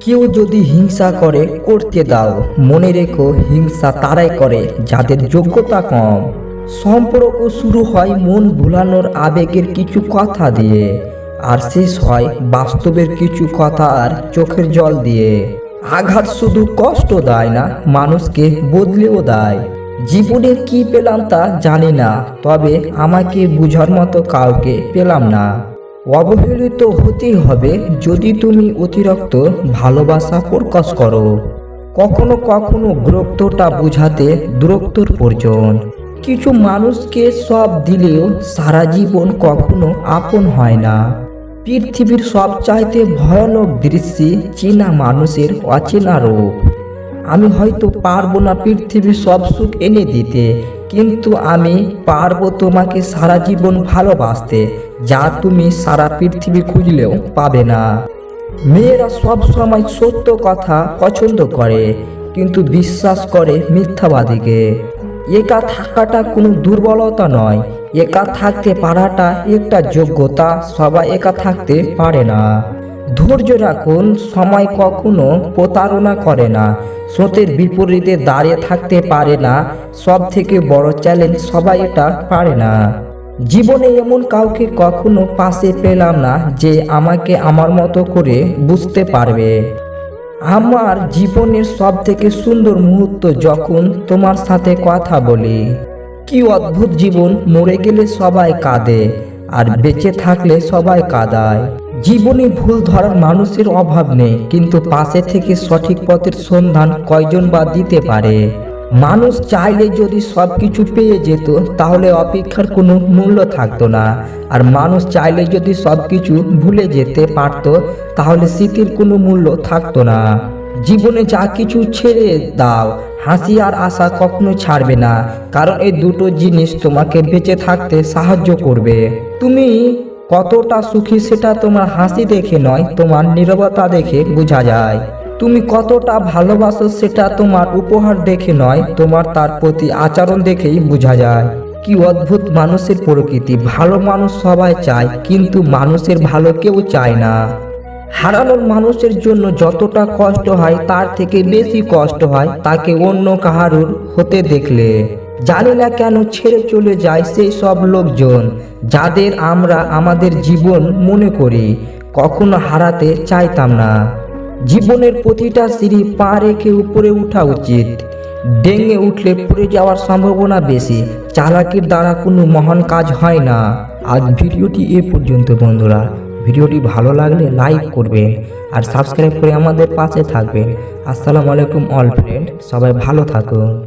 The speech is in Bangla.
কেউ যদি হিংসা করে, করতে দাও। মনে রেখো, হিংসা তারাই করে, যাদের যোগ্যতা কম। সম্পর্ক শুরু হয় মন ভুলানোর আবেগের কিছু কথা দিয়ে, আর শেষ হয় বাস্তবের কিছু কথা আর চোখের জল দিয়ে। আঘাত শুধু কষ্ট দেয় না, মানুষকে বদলেও দেয়। জীবনে কি পেলাম তা জানি না, তবে আমাকে বুঝার মতো কাউকে পেলাম না। অবহেলিত হতেই হবে যদি তুমি অতিরিক্ত ভালোবাসা প্রকাশ করো। কখনো কখনো গুরুত্বটা বুঝাতে দূরত্বর প্রয়োজন। কিছু মানুষকে সব দিলেও সারা জীবন কখনো আপন হয় না। পৃথিবীর সবচাইতে ভয়ানক দৃশ্যে চীনা মানুষের অচেনা রূপ। আমি হয়তো পারব না পৃথিবীর সব সুখ এনে দিতে কিন্তু আমি পারব তোমাকে সারা জীবন ভালোবাসতে, যা তুমি সারা পৃথিবী খুঁজলেও পাবে না। মেয়েরা সব সময় সত্য কথা পছন্দ করে, কিন্তু বিশ্বাস করে মিথ্যাবাদীকে। একা থাকাটা কোনো দুর্বলতা নয় একা থাকতে পারাটা একটা যোগ্যতা, সবাই একা থাকতে পারে না। ধৈর্য রাখুন, সময় কখনো প্রতারণা করে না। স্রোতের বিপরীতে দাঁড়িয়ে থাকতে পারে না। সব থেকে বড় চ্যালেঞ্জ সবাই এটা পারে না। জীবনে এমন কাউকে কখনো পাশে পেলাম না যে আমাকে আমার মতো করে বুঝতে পারবে। আমার জীবনের সব থেকে সুন্দর মুহূর্ত যখন তোমার সাথে কথা বলি। কি অদ্ভুত জীবন, মরে গেলে সবাই কাঁদে, আর বেঁচে থাকলে সবাই কাঁদায়। জীবনে ভুল ধরার মানুষের অভাব নেই, কিন্তু পাশে থেকে সঠিক পথের সন্ধান কয়জন বা দিতে পারে? মানুষ চাইলে যদি সব কিছু পেয়ে যেত, তাহলে অপেক্ষার কোনো মূল্য থাকতো না। আর মানুষ চাইলে যদি সব কিছু ভুলে যেতে পারত, তাহলে স্মৃতির কোনো মূল্য থাকতো না। জীবনে যা কিছু ছেড়ে দাও, হাসি আর আশা কখনো ছাড়বে না, কারণ এই দুটো জিনিস তোমাকে বেঁচে থাকতে সাহায্য করবে। তুমি কতটা সুখী সেটা তোমার হাসি দেখে নয়, তোমার নীরবতা দেখে বোঝা যায়। তুমি কতটা ভালোবাসো সেটা তোমার উপহার দেখে নয়, তোমার তার প্রতি আচরণ দেখেই বোঝা যায়। কি অদ্ভুত মানুষের প্রকৃতি, ভালো মানুষ সবাই চায়, কিন্তু মানুষের ভালো কেউ চায় না। হারানোর মানুষের জন্য যতটা কষ্ট হয়, তার থেকে বেশি কষ্ট হয় তাকে অন্য কাহারুর হতে দেখলে। জানি না কেন ছেড়ে চলে যায় সেই সব লোকজন, যাদের আমরা আমাদের জীবন মনে করি, কখনো হারাতে চাইতাম না। জীবনের প্রতিটা সিঁড়ি পা রেখে উপরে উঠা উচিত। ডেঙে উঠলে পড়ে যাওয়ার সম্ভাবনা বেশি। চালাকির দ্বারা কোনো মহান কাজ হয় না। আজ ভিডিওটি এ পর্যন্ত বন্ধুরা। ভিডিওটি ভালো লাগলে লাইক করবেন আর সাবস্ক্রাইব করে আমাদের পাশে থাকবেন। আসসালামু আলাইকুম, অল ফ্রেন্ড। সবাই ভালো থাকুন।